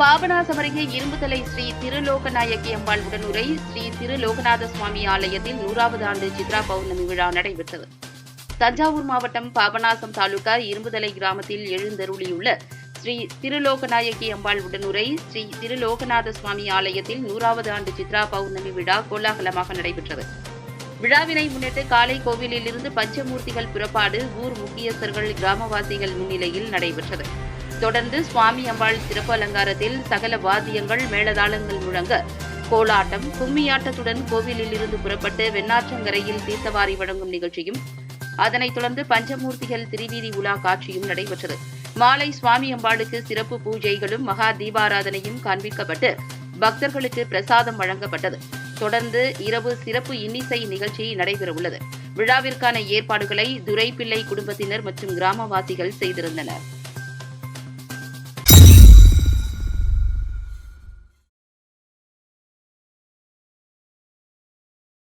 பாபநாசம் அருகே இரும்புதலை ஸ்ரீ திருலோகநாயகி அம்பாள் உடனுரை ஸ்ரீ திருலோகநாத சுவாமி ஆலயத்தில் நூறாவது ஆண்டு சித்ரா பௌர்ணமி விழா நடைபெற்றது. தஞ்சாவூர் மாவட்டம் பாபநாசம் தாலுகா இரும்புதலை கிராமத்தில் எழுந்தருளியுள்ள ஸ்ரீ திருலோகநாயகி அம்பாள் உடனுரை ஸ்ரீ திருலோகநாத சுவாமி ஆலயத்தில் நூறாவது ஆண்டு சித்ரா பௌர்ணமி விழா கோலாகலமாக நடைபெற்றது. விழாவினை முன்னிட்டு காலை கோவிலில் இருந்து பஞ்சமூர்த்திகள் புறப்பாடு ஊர் முக்கியஸ்தர்கள் கிராமவாசிகள் முன்னிலையில் நடைபெற்றது. தொடர்ந்து சுவாமி அம்பாள் சிறப்பு அலங்காரத்தில் சகல வாத்தியங்கள் மேளதாளங்கள் முழங்க கோலாட்டம் கும்மியாட்டத்துடன் கோவிலில் இருந்து புறப்பட்டு வெண்ணாற்றங்கரையில் தீர்த்தவாரி வழங்கும் நிகழ்ச்சியும் அதனைத் தொடர்ந்து பஞ்சமூர்த்திகள் திருவீதி உலா காட்சியும் நடைபெற்றது. மாலை சுவாமி அம்பாளுக்கு சிறப்பு பூஜைகளும் மகா தீபாராதனையும் காண்பிக்கப்பட்டு பக்தர்களுக்கு பிரசாதம் வழங்கப்பட்டது. தொடர்ந்து இரவு சிறப்பு இன்னிசை நிகழ்ச்சி நடைபெறவுள்ளது. விழாவிற்கான ஏற்பாடுகளை துரைப்பிள்ளை குடும்பத்தினர் மற்றும் கிராமவாசிகள் செய்திருந்தனர்.